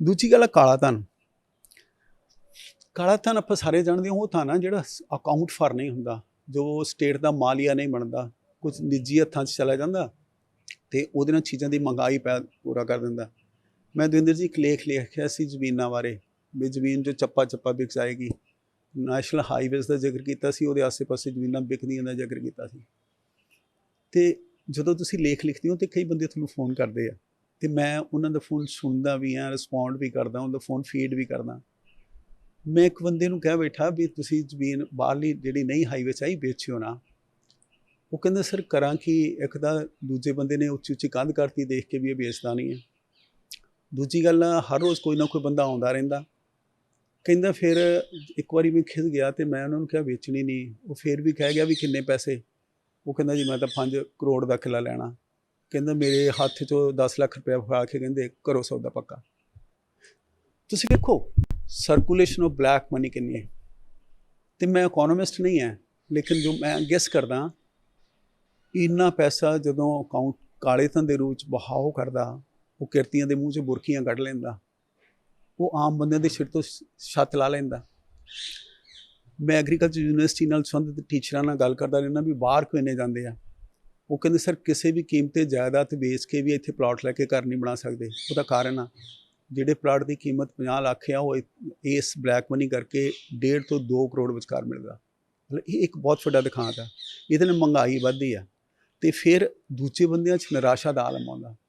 ਦੂਜੀ ਗੱਲ ਹੈ ਕਾਲਾ ਧਨ। ਕਾਲਾ ਧਨ ਆਪਾਂ ਸਾਰੇ ਜਾਣਦੇ ਹਾਂ, ਉਹ ਧਨ ਆ ਜਿਹੜਾ ਅਕਾਊਂਟ ਫਾਰ ਨਹੀਂ ਹੁੰਦਾ। ਜੋ ਸਟੇਟ ਦਾ ਮਾਲੀਆ ਨਹੀਂ ਬਣਦਾ ਕੁਝ ਨਿੱਜੀ ਹੱਥਾਂ 'ਚ ਚਲਾ ਜਾਂਦਾ ਤੇ ਉਹਦੇ ਨਾਲ ਚੀਜ਼ਾਂ ਦੀ ਮੰਗਾਈ ਪੈ, ਪੂਰਾ ਕਰ ਦਿੰਦਾ। ਮੈਂ ਦਵਿੰਦਰ ਜੀ ਇੱਕ ਲੇਖ ਲਿਖਿਆ ਸੀ ਜ਼ਮੀਨਾਂ ਬਾਰੇ, ਵੀ ਜ਼ਮੀਨ ਜੋ ਚੱਪਾ ਚੱਪਾ ਵਿਕ ਜਾਏਗੀ ਨੈਸ਼ਨਲ ਹਾਈਵੇਜ਼ ਦਾ ਜ਼ਿਕਰ ਕੀਤਾ ਸੀ, ਉਹਦੇ ਆਸ-ਪਾਸੇ ਜ਼ਮੀਨਾਂ ਵਿਕਦੀਆਂ ਦਾ ਜ਼ਿਕਰ ਕੀਤਾ ਸੀ। ਤੇ ਜਦੋਂ ਤੁਸੀਂ ਲੇਖ ਲਿਖਦੇ ਹੋ ਤੇ ਕਈ ਬੰਦੇ ਤੁਹਾਨੂੰ ਫੋਨ ਕਰਦੇ ਆ। ਤੇ ਮੈਂ ਉਹਨਾਂ ਦਾ ਫੋਨ ਸੁਣਦਾ ਵੀ ਆ ਰਿਸਪੌਂਡ ਵੀ ਕਰਦਾ ਉਹਦਾ ਫੋਨ ਫੀਡ ਵੀ ਕਰਦਾ। ਮੈਂ ਇੱਕ ਬੰਦੇ ਨੂੰ ਕਹਿ ਬੈਠਾ ਵੀ ਤੁਸੀਂ ਜ਼ਮੀਨ ਬਾਹਰਲੀ ਜਿਹੜੀ ਨਹੀਂ ਹਾਈਵੇ 'ਚ ਆਈ, ਵੇਚਿਓ ਨਾ। ਉਹ ਕਹਿੰਦਾ, ਸਰ, ਕਰਾਂ ਕਿ? ਇੱਕ ਤਾਂ ਦੂਜੇ ਬੰਦੇ ਨੇ ਉੱਚੀ ਉੱਚੀ ਕੰਧ ਕਰਤੀ ਦੇਖ ਕੇ ਵੀ ਇਹ ਵੇਚਦਾ ਨਹੀਂ ਹੈ। ਦੂਜੀ ਗੱਲ ਹਰ ਰੋਜ਼ ਕੋਈ ਨਾ ਕੋਈ ਬੰਦਾ ਆਉਂਦਾ ਰਹਿੰਦਾ। ਕਹਿੰਦਾ, ਫਿਰ ਇੱਕ ਵਾਰੀ ਮੈਂ ਖਿੱਚ ਗਿਆ ਤੇ ਮੈਂ ਉਹਨਾਂ ਨੂੰ ਕਿਹਾ, ਵੇਚਣੀ ਨਹੀਂ। ਉਹ ਫਿਰ ਵੀ ਕਹਿ ਗਿਆ ਵੀ ਕਿੰਨੇ ਪੈਸੇ? ਉਹ ਕਹਿੰਦਾ, ਜੀ, ਮੈਂ ਤਾਂ 5 ਕਰੋੜ ਦਾ ਕਿੱਲਾ ਲੈਣਾ। ਕਹਿੰਦਾ ਮੇਰੇ ਹੱਥ 'ਚੋਂ 10 ਲੱਖ ਰੁਪਏ ਫੜਾ ਕੇ ਕਹਿੰਦੇ ਕਰੋ ਸੌਦਾ ਪੱਕਾ। ਤੁਸੀਂ ਵੇਖੋ ਸਰਕੂਲੇਸ਼ਨ ਆਫ ਬਲੈਕ ਮਨੀ ਕਿੰਨੀ ਹੈ। ਤੇ ਮੈਂ ਇਕਨੋਮਿਸਟ ਨਹੀਂ ਹੈ, ਲੇਕਿਨ ਜੋ ਮੈਂ ਗੈਸ ਕਰਦਾ, ਇੰਨਾ ਪੈਸਾ ਜਦੋਂ ਅਕਾਊਂਟ ਕਾਲੇ ਧਨ ਦੇ ਰੂਪ ਚ ਬਹਾਓ ਕਰਦਾ, ਉਹ ਕਿਰਤੀਆਂ ਦੇ ਮੂੰਹ 'ਚ ਬੁਰਕੀਆਂ ਕੱਢ ਲੈਂਦਾ, ਉਹ ਆਮ ਬੰਦਿਆਂ ਦੇ ਸਿਰ ਤੋਂ ਛੱਤ ਲਾ ਲੈਂਦਾ। ਮੈਂ ਐਗਰੀਕਲਚਰ ਯੂਨੀਵਰਸਿਟੀ ਨਾਲ ਸੰਬੰਧਿਤ ਟੀਚਰਾਂ ਨਾਲ ਗੱਲ ਕਰਦਾ ਰਹਿੰਦਾ ਵੀ ਬਾਹਰ ਕਿਉਂ ਇੰਨੇ ਜਾਂਦੇ ਆ? ਉਹ ਕਹਿੰਦੇ, ਸਰ, ਕਿਸੇ ਵੀ ਕੀਮਤ 'ਤੇ ਜਾਇਦਾਦ ਵੇਚ ਕੇ ਵੀ ਇੱਥੇ ਪਲਾਟ ਲੈ ਕੇ ਘਰ ਨਹੀਂ ਬਣਾ ਸਕਦੇ। ਉਹਦਾ ਕਾਰਨ ਆ, ਜਿਹੜੇ ਪਲਾਟ ਦੀ ਕੀਮਤ 50 ਲੱਖ ਆ, ਉਹ ਇਸ ਬਲੈਕ ਮਨੀ ਕਰਕੇ 1.5 ਤੋਂ 2 ਕਰੋੜ ਵਿਚਕਾਰ ਮਿਲਦਾ। ਮਤਲਬ ਇਹ ਇੱਕ ਬਹੁਤ ਵੱਡਾ ਦਿਖਾਂਤ ਆ। ਇਹਦੇ ਨਾਲ ਮਹਿੰਗਾਈ ਵੱਧਦੀ ਆ ਤੇ ਫਿਰ ਦੂਜੇ ਬੰਦਿਆਂ 'ਚ ਨਿਰਾਸ਼ਾ ਦਾ ਆਲਮ ਆਉਂਦਾ।